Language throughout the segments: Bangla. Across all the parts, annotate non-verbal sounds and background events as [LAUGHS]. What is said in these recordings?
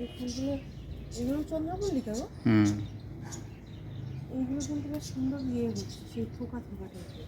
এই ফুলগুলো এগুলো চন্দ্রমল্লিকা গো হুম। এইগুলো কিন্তু বেশ সুন্দর ইয়ে হচ্ছে সেই থোকা থোকা টাইপের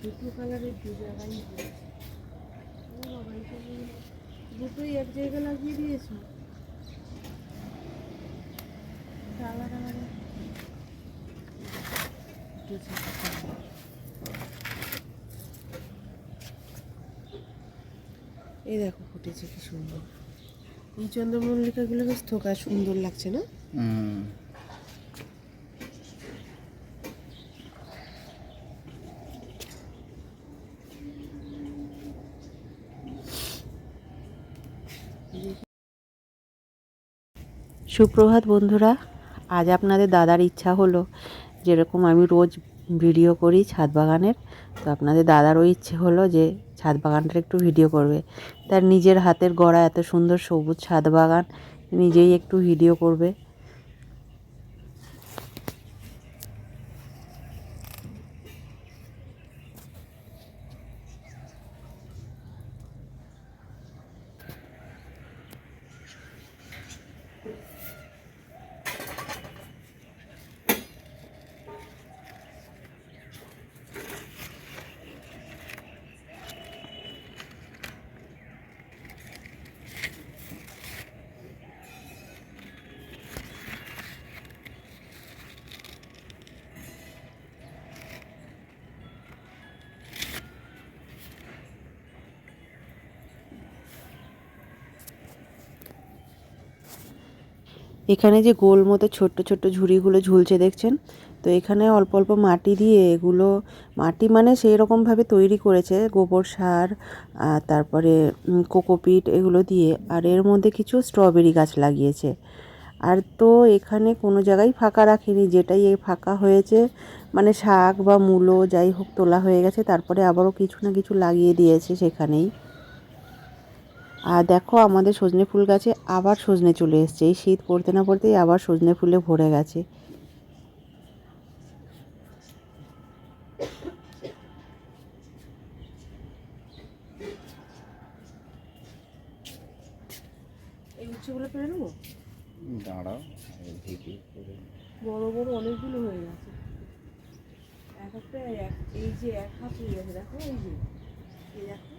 দুটো কালারের দু জায়গায় দুটোই এক জায়গায় লাগিয়ে দিয়েছ এটা এই দেখো ফুটেছে কি সুন্দর। এই চন্দ্রমল্লিকাগুলো বেশ থোকা সুন্দর লাগছে না? সুপ্রভাত বন্ধুরা আজ আপনাদের দাদার ইচ্ছা হলো, যেরকম আমি রোজ ভিডিও করি ছাদ বাগানের, তো আপনাদের দাদারও ইচ্ছে হলো যে ছাদ বাগানটার একটু ভিডিও করবে। তার নিজের হাতের গড়া এত সুন্দর সবুজ ছাদ বাগান, নিজেই একটু ভিডিও করবে। এখানে যে গোল মতো ছোট্ট ছোট্ট ঝুড়িগুলো ঝুলছে, দেখছেন? তো এখানে অল্প অল্প মাটি দিয়ে এগুলো, মাটি মানে সেই রকমভাবে তৈরি করেছে, গোবর সার তারপরে কোকোপিট এগুলো দিয়ে, আর এর মধ্যে কিছু স্ট্রবেরি গাছ লাগিয়েছে। আর তো এখানে কোনো জায়গায় ফাঁকা রাখেনি, যেটাই এই ফাঁকা হয়েছে মানে শাক বা মূলো যাই হোক তোলা হয়ে গেছে, তারপরে আবারও কিছু না কিছু লাগিয়ে দিয়েছে সেখানেই। আর দেখো আমাদের সজনে ফুল গাছে আবার সজনে চলে এসছে। এই শীত পড়তে না পড়তেই আবার সজনে ফুলে ভরে গেছে। এই উচ্ছেগুলো পেরে নেব? দাঁড়াও বড় বড় অনেকগুলো হয়ে গেছে। এক একটা এই যে এক হাত হয়ে গেছে দেখো এই যে। এই দেখো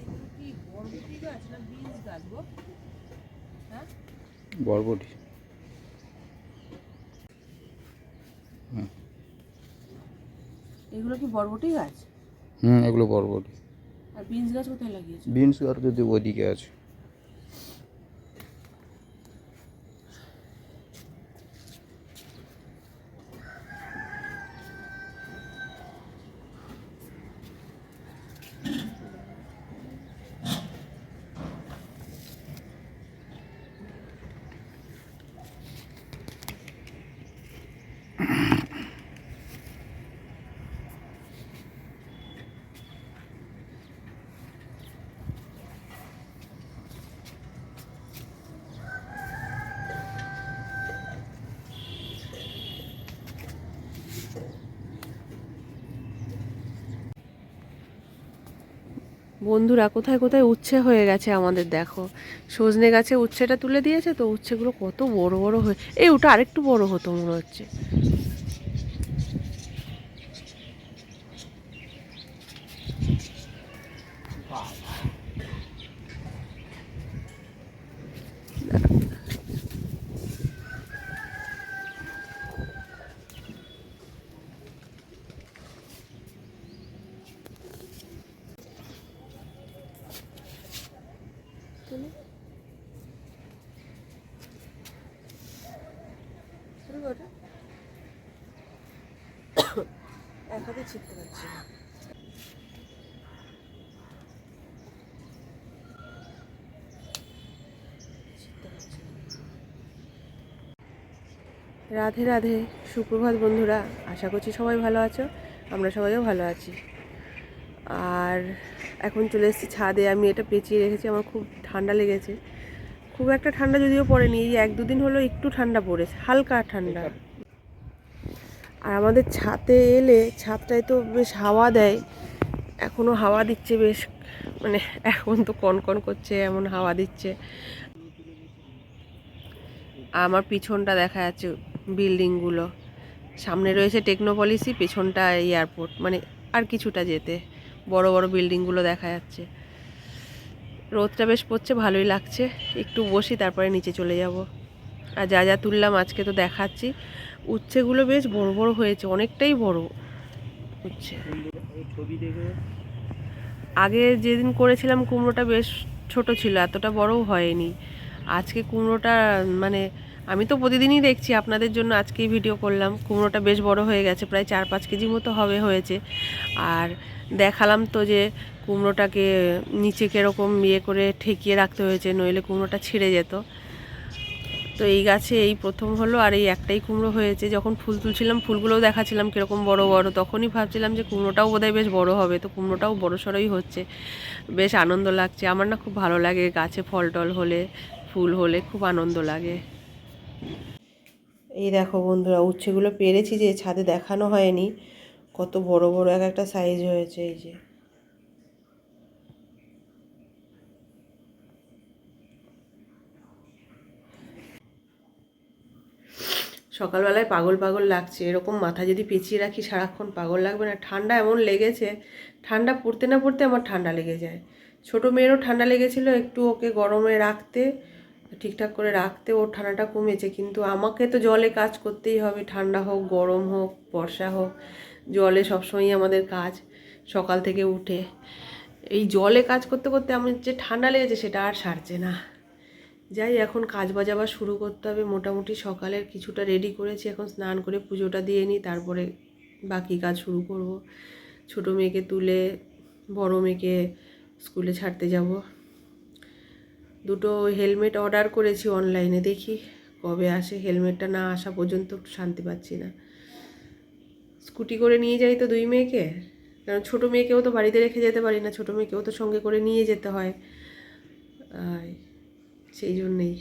এগুলো কি বরবটি গাছ না বিনস গাছ গো হ্যাঁ? বরবটি। এগুলো কি বরবটি গাছ? হুম এগুলো বরবটি। আর বিনস গাছ কোথায় লাগিয়েছো? বিনস গাছ যদি ওইদিকে আছে। বন্ধুরা, কোথায় কোথায় উচ্ছে হয়ে গেছে আমাদের দেখো। সজনে গাছে উচ্ছেটা তুলে দিয়েছে, তো উচ্ছেগুলো কত বড় বড় হয়ে এই ওটা আরেকটু বড় হতো মনে হচ্ছে দেবে ওটা পারছি ছিটতে পারছি না। রাধে রাধে। সুপ্রভাত বন্ধুরা, আশা করছি সবাই ভালো আছো। আমরা সবাইও ভালো আছি। আর এখন চলে এসেছি ছাদে। আমি এটা পেঁচিয়ে রেখেছি, আমার খুব ঠান্ডা লেগেছে। খুব একটা ঠান্ডা যদিও পড়েনি, এই এক দুদিন হলো একটু ঠান্ডা পড়েছে, হালকা ঠান্ডা। আর আমাদের ছাদে এলে ছাদটায় তো বেশ হাওয়া দেয় এখনও হাওয়া দিচ্ছে বেশ মানে এখন তো কনকন করছে, এমন হাওয়া দিচ্ছে। আমার পিছনটা দেখা যাচ্ছে বিল্ডিংগুলো, সামনে রয়েছে টেকনোপলিসি, পেছনটা এয়ারপোর্ট মানে আর কিছুটা যেতে, বড় বড় বিল্ডিংগুলো দেখা যাচ্ছে। রোদটা বেশ পড়ছে, ভালোই লাগছে, একটু বসি, তারপরে নিচে চলে যাব। আর যা যা তুললাম, আজকে তো দেখাচ্ছি। উচ্ছেগুলো বেশ বড় বড় হয়েছে, অনেকটাই বড় উচ্ছে আগে যেদিন করেছিলাম কুমড়োটা বেশ ছোট ছিল, এতটা বড়ও হয়নি। আজকে কুমড়োটা মানে আমি তো প্রতিদিনই দেখছি আপনাদের জন্য আজকেই ভিডিও করলাম, কুমড়োটা বেশ বড় হয়ে গেছে, প্রায় চার পাঁচ কেজি মতো হবে হয়েছে। আর দেখালাম তো যে কুমড়োটাকে নিচে কীরকম ইয়ে করে ঠেকিয়ে রাখতে হয়েছে, নইলে কুমড়োটা ছিঁড়ে যেত। তো এই গাছে এই প্রথম হলো আর এই একটাই কুমড়ো হয়েছে। যখন ফুল তুলছিলাম, ফুলগুলোও দেখাচ্ছিলাম কীরকম বড় বড়। তখনই ভাবছিলাম যে কুমড়োটাও বোধহয় বেশ বড় হবে। তো কুমড়োটাও বড় সড়োই হচ্ছে। বেশ আনন্দ লাগছে। আমার না খুব ভালো লাগে গাছে ফল টল হলে, ফুল হলে খুব আনন্দ লাগে। এই দেখো বন্ধুরা, উচ্ছেগুলো পেরেছি যে ছাদে দেখানো হয়নি। কত বড় বড় এক একটা সাইজ হয়েছে এই যে। সকালবেলায় পাগল পাগল লাগছে। এরকম মাথা যদি পেঁচিয়ে রাখি, সারাক্ষণ পাগল লাগবে না। ঠান্ডা এমন লেগেছে, ঠান্ডা পড়তে না পড়তে আমার ঠান্ডা লেগে যায়। ছোটো মেয়েরও ঠান্ডা লেগেছিলো, একটু ওকে গরমে রাখতে, ঠিকঠাক করে রাখতে ওর ঠান্ডাটা কমেছে। কিন্তু আমাকে তো জলে কাজ করতেই হবে। ঠান্ডা হোক, গরম হোক, বর্ষা হোক, জলে সবসময়ই আমাদের কাজ সকাল থেকে উঠে। এই জলে কাজ করতে করতে আমার যে ঠান্ডা লেগেছে, সেটা আর সারছে না। যাই, এখন কাজ বাজ আবার শুরু করতে হবে। মোটামুটি সকালের কিছুটা রেডি করেছি। এখন স্নান করে পুজোটা দিয়ে নিই, তারপরে বাকি কাজ শুরু করব। ছোটো মেয়েকে তুলে বড় মেয়েকে স্কুলে ছাড়তে যাব। দুটো হেলমেট অর্ডার করেছি অনলাইনে দেখি কবে আসে। হেলমেটটা না আসা পর্যন্ত শান্তি পাচ্ছি না। স্কুটি করে নিয়ে যাই তো দুই মেয়েকে। কারণ ছোটো মেয়েকেও তো বাড়িতে রেখে যেতে পারি না, ছোটো মেয়েকেও তো সঙ্গে করে নিয়ে যেতে হয়। আর সেই জন্যেই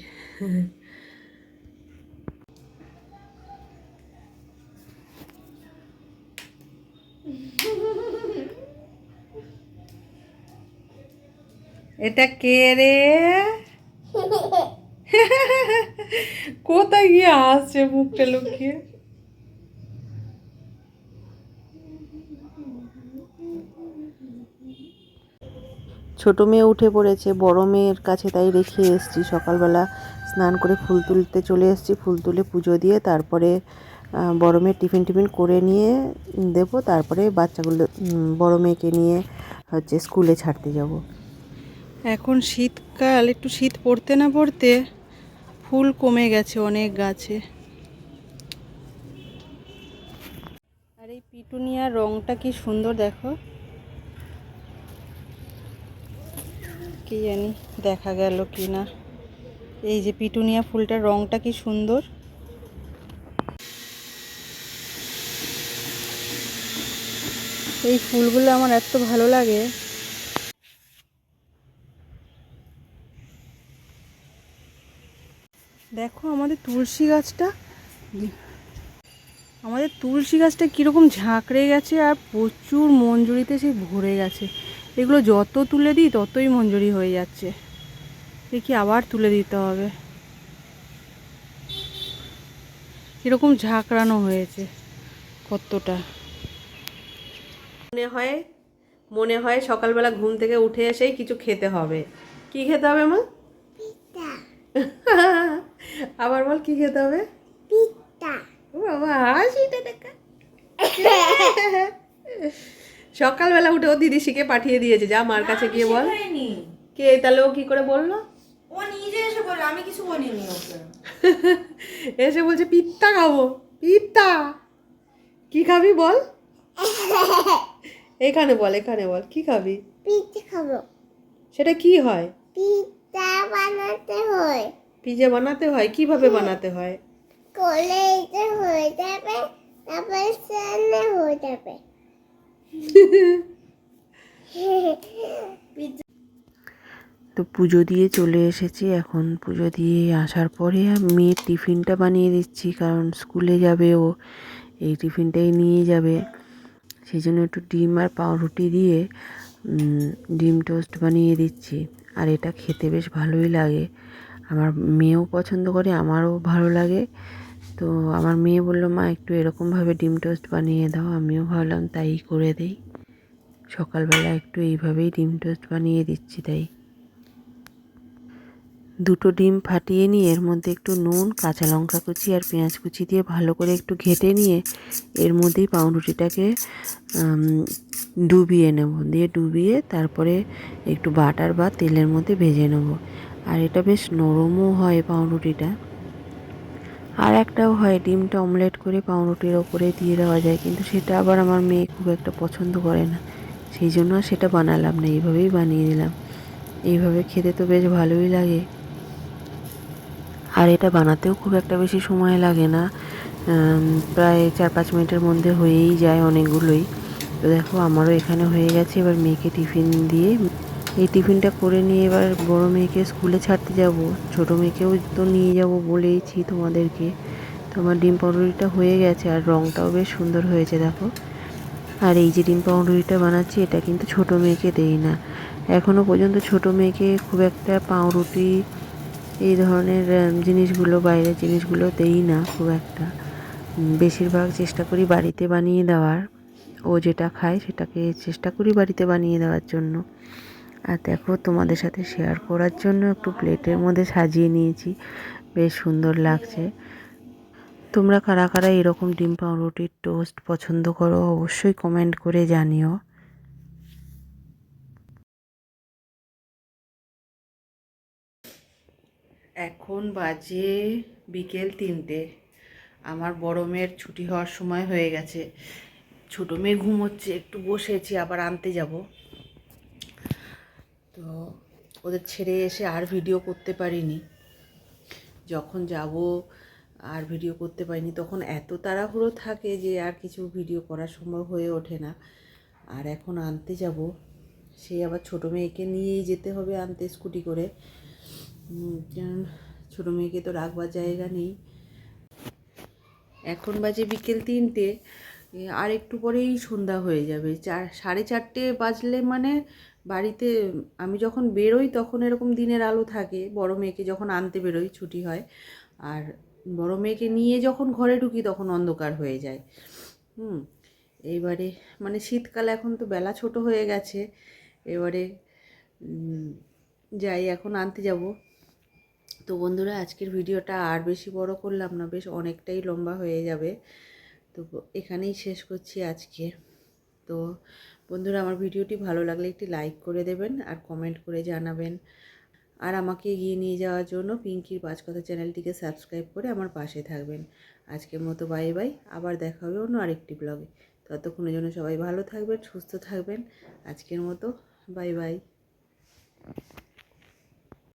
এটা কে রে কোথায় গিয়ে আসছে মুখটা লুকিয়ে ছোট মেয়ে উঠে পড়েছে, বড় মেয়ের কাছে তাই রেখে এসেছি। সকালবেলা স্নান করে ফুল তুলতে চলে এসেছি, ফুল তুলে পুজো দিয়ে তারপরে বড় মেয়ের টিফিন টিফিন করে নিয়ে দেবো, তারপরে বাচ্চাগুলো বড় মেয়েকে নিয়ে হচ্ছে স্কুলে ছাড়তে যাব। এখন শীতকাল, একটু শীত পড়তে না পড়তে ফুল কমে গেছে অনেক গাছে। আর এই পিটুনিয়ার রংটা কি সুন্দর দেখো। কি জানি দেখা গেল কি না। এই যে পিটুনিয়া ফুলটার রংটা কি সুন্দর। এই ফুলগুলো আমার এত ভালো লাগে। দেখো আমাদের তুলসী গাছটা। আমাদের তুলসী গাছটা কীরকম ঝাঁকড়ে গেছে আর প্রচুর মঞ্জুরিতে সে ভরে গেছে। এগুলো যত তুলে দিই ততই মঞ্জুরি হয়ে যাচ্ছে। দেখি আবার তুলে দিতে হবে। কীরকম ঝাঁকড়ানো হয়েছে কতটা। মনে হয় মনে হয় সকালবেলা ঘুম থেকে উঠে এসেই কিছু খেতে হবে। কি খেতে হবে মা? [LAUGHS] আবার বল কি খেতে হবে? বাবা হাসিটা দেখা। [LAUGHS] সকালবেলা উঠে ও দিদি শিখে পাঠিয়ে দিয়েছে যা মার কাছে গিয়ে বল। কে তাহলে ও কি করে বলল? ও নিজে এসে বলল আমি কিছু বলিনি ওকে। [LAUGHS] এসে বলছে পিত্তা খাব পিত্তা। কি খাবি বল? [LAUGHS] এখানে বল এখানে বল কি খাবি? পিঠে খাব। সেটা কি হয়? পিঠা বানাতে হয়। পিজা বানাতে হয়? কীভাবে বানাতে হয়? কোলে এটা হয়ে যাবে তারপরে হয়ে যাবে। তো পুজো দিয়ে চলে এসেছি। এখন পুজো দিয়ে আসার পরে মেয়ের টিফিনটা বানিয়ে দিচ্ছি, কারণ স্কুলে যাবে ও, এই টিফিনটাই নিয়ে যাবে। সেই জন্য একটু ডিম আর পাউরুটি দিয়ে ডিম টোস্ট বানিয়ে দিচ্ছি। আর এটা খেতে বেশ ভালোই লাগে। আমার মেয়েও পছন্দ করে, আমারও ভালো লাগে। তো আমার মেয়ে বলল, মা, একটু এরকমভাবে ডিম টোস্ট বানিয়ে দাও, আমিও ভাবলাম তাই করে দেই। সকালবেলা একটু এইভাবেই ডিম টোস্ট বানিয়ে দিচ্ছি তাই। দুটো ডিম ফাটিয়ে নিয়ে এর মধ্যে একটু নুন, কাঁচা লঙ্কা কুচি আর পেঁয়াজ কুচি দিয়ে ভালো করে একটু ঘেটে নিয়ে এর মধ্যেই পাউরুটিটাকে ডুবিয়ে নেব। দিয়ে ডুবিয়ে তারপরে একটু বাটার বা তেলের মধ্যে ভেজে নেব। আর এটা বেশ নরমও হয় পাউরুটিটা। আর একটাও হয়, ডিমটা অমলেট করে পাউরুটির ওপরে দিয়ে দেওয়া যায়। কিন্তু সেটা আবার আমার মেয়ে খুব একটা পছন্দ করে না। সেই জন্য সেটা বানালাম না, এইভাবেই বানিয়ে দিলাম। এইভাবে খেতে তো বেশ ভালোই লাগে। আর এটা বানাতেও খুব একটা বেশি সময় লাগে না। প্রায় চার পাঁচ মিনিটের মধ্যে হয়েই যায় অনেকগুলোই। তো দেখো, আমারও এখানে হয়ে গেছে। এবার মেয়েকে টিফিন দিয়ে এই টিফিনটা করে নিয়ে এবার বড় মেয়েকে স্কুলে ছাড়তে যাব। ছোট মেয়েকেও তো নিয়ে যাব বলেইছি তোমাদেরকে। তো আমার ডিম পাউরুটিটা হয়ে গেছে আর রঙটাও বেশ সুন্দর হয়েছে, দেখো। আর এই যে ডিম পাউরুটিটা বানাচ্ছি, এটা কিন্তু ছোট মেয়েকে দেই না। এখনও পর্যন্ত ছোট মেয়েকে খুব একটা পাউরুটি, এই ধরনের জিনিসগুলো, বাইরের জিনিসগুলো দেই না খুব একটা। বেশিরভাগ চেষ্টা করি বাড়িতে বানিয়ে দেওয়ার। ও যেটা খায় সেটাকে চেষ্টা করি বাড়িতে বানিয়ে দেওয়ার জন্য। আর দেখো তোমাদের সাথে শেয়ার করার জন্য একটু প্লেটের মধ্যে সাজিয়ে নিয়েছি। বেশ সুন্দর লাগছে। তোমরা কারা কারা এরকম ডিম পাউরুটির টোস্ট পছন্দ করো অবশ্যই কমেন্ট করে জানিও। এখন বাজে বিকেল তিনটে। আমার বড় মেয়ের ছুটি হওয়ার সময় হয়ে গেছে। ছোটো মেয়ে ঘুমোচ্ছে, একটু বসেছি, আবার আনতে যাব। তো ওদের ছেড়ে এসে আর ভিডিও করতে পারিনি। যখন যাব আর ভিডিও করতে পারিনি, তখন এত তাড়াহুড়ো থাকে যে আর কিছু ভিডিও করা সম্ভব হয়ে ওঠে না। আর এখন আনতে যাব। সে আবার ছোটো মেয়েকে নিয়েই যেতে হবে আনতে স্কুটি করে। ছোটো মেয়েকে তো রাখবার জায়গা নেই। এখন বাজে বিকেল তিনটে। আর একটু পরেই সন্ধ্যা হয়ে যাবে। চার, সাড়ে চারটে বাজলে মানে বাড়িতে, আমি যখন বেরোই তখন এরকম দিনের আলো থাকে। বড় মেয়েকে যখন আনতে বেরোই, ছুটি হয়। আর বড় মেয়েকে নিয়ে যখন ঘরে ঢুকি তখন অন্ধকার হয়ে যায়। হুম এইবারে মানে শীতকাল এখন তো বেলা ছোট হয়ে গেছে। এবারে যাই, এখন আনতে যাব। তো বন্ধুরা, আজকের ভিডিওটা আর বেশি বড় করলাম না, বেশ অনেকটাই লম্বা হয়ে যাবে। তো এখানেই শেষ করছি আজকে। তো বন্ধুরা, আমার ভিডিওটি ভালো লাগলে একটি লাইক করে দেবেন আর কমেন্ট করে জানাবেন। আর আমাকে এগিয়ে নিয়ে যাওয়ার জন্য পিঙ্কির পাঁচ কথা চ্যানেলটিকে সাবস্ক্রাইব করে আমার পাশে থাকবেন। আজকের মতো বাই বাই আবার দেখা হবে অন্য আরেকটি ব্লগে ততক্ষণের জন্য সবাই ভালো থাকবেন, সুস্থ থাকবেন। আজকের মতো বাই বাই